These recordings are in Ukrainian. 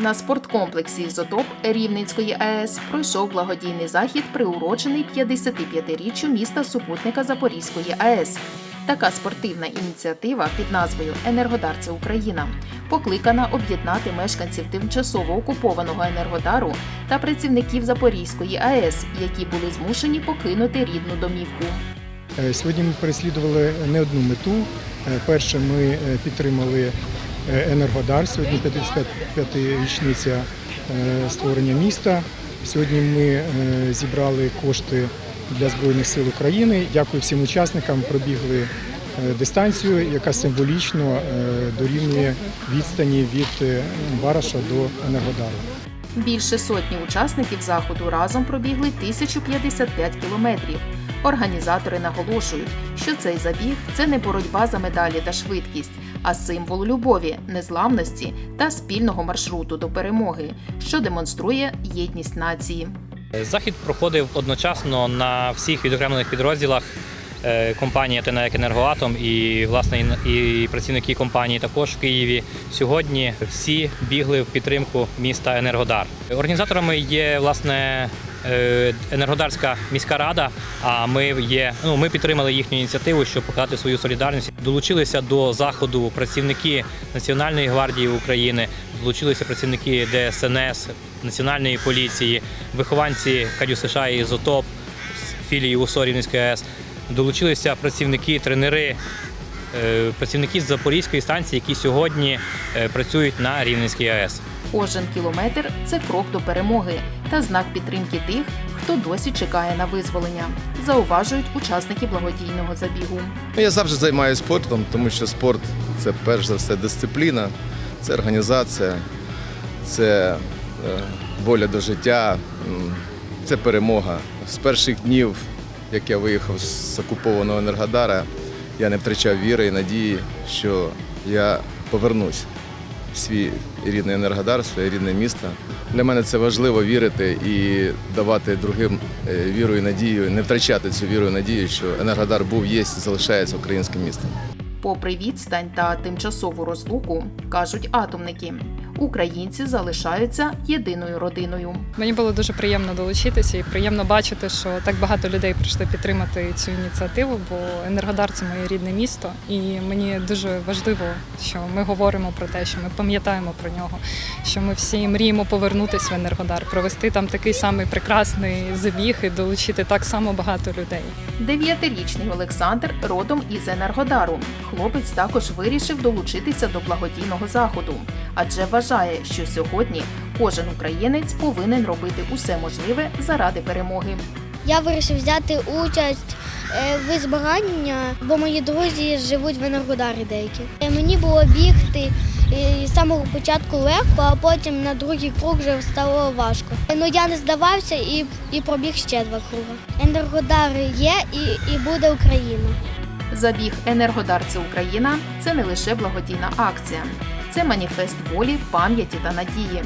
На спорткомплексі «Ізотоп» Рівненської АЕС пройшов благодійний захід, приурочений 55-річчю міста супутника Запорізької АЕС. Така спортивна ініціатива під назвою Енергодарце Україна покликана об'єднати мешканців тимчасово окупованого енергодару та працівників Запорізької АЕС, які були змушені покинути рідну домівку. Е, Сьогодні ми переслідували не одну мету. Е, Перше, ми е, підтримали Енергодар. Сьогодні 55-річниця е, створення міста. Сьогодні ми е, зібрали кошти для Збройних сил України. Дякую всім учасникам. Пробігли е, дистанцію, яка символічно е, дорівнює відстані від е, Бараша до Енергодару. Більше сотні учасників заходу разом пробігли 1055 кілометрів. Організатори наголошують, що цей забіг це не боротьба за медалі та швидкість, а символ любові, незламності та спільного маршруту до перемоги, що демонструє єдність нації. Захід проходив одночасно на всіх відокремлених підрозділах е, компанії «Атенек Енергоатом» і власне і працівники компанії також в Києві. Сьогодні всі бігли в підтримку міста Енергодар. Організаторами є власне е, Енергодарська міська рада. А ми є ну ми підтримали їхню ініціативу, щоб показати свою солідарність. Долучилися до заходу працівники Національної гвардії України, долучилися працівники ДСНС, Національної поліції, вихованці Кадю США і Ізотоп філії УСО Рівненської АЕС. Долучилися працівники, тренери, е, працівники з Запорізької станції, які сьогодні е, працюють на Рівненській АЕС. Кожен кілометр це крок до перемоги та знак підтримки тих, хто досі чекає на визволення, зауважують учасники благодійного забігу. Ну, Я завжди займаюся спортом, тому що спорт це перш за все дисципліна, це організація, це е, воля до життя, це перемога. З перших днів, як я виїхав з окупованого Енергодара, я не втрачав віри і надії, що я повернусь в свій рідний Енергодар, в своє рідне місто. Для мене це важливо вірити і давати другим е, віру і надію, не втрачати цю віру і надію, що Енергодар був, є і залишається українським містом. Попри відстань та тимчасову розлуку, кажуть атомники, українці залишаються єдиною родиною. Мені було дуже приємно долучитися і приємно бачити, що так багато людей прийшли підтримати цю ініціативу, бо Енергодар це моє рідне місто, і мені дуже важливо, що ми говоримо про те, що ми пам'ятаємо про нього, що ми всі мріємо повернутися в Енергодар, провести там такий самий прекрасний забіг і долучити так само багато людей. Дев'ятирічний Олександр родом із Енергодару. Хлопець також вирішив долучитися до благодійного заходу, адже вважає, що сьогодні кожен українець повинен робити усе можливе заради перемоги. Я вирішив взяти участь е, в змаганні, бо мої друзі живуть в Енергодарі деякі. Е, Мені було бігти е, з самого початку легко, а потім на другий круг вже стало важко. Ну я не здавався і, і пробіг ще два круги. Енергодар є і, і буде Україна. Забіг Енергодар це Україна це не лише благодійна акція, це маніфест волі, пам'яті та надії.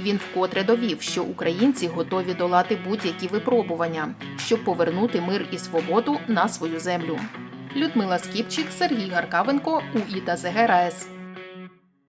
Він вкотре довів, що українці готові долати будь-які випробування, щоб повернути мир і свободу на свою землю. Людмила Скіпчик, Сергій Гаркавенко, УІТА ЗГРАЕС.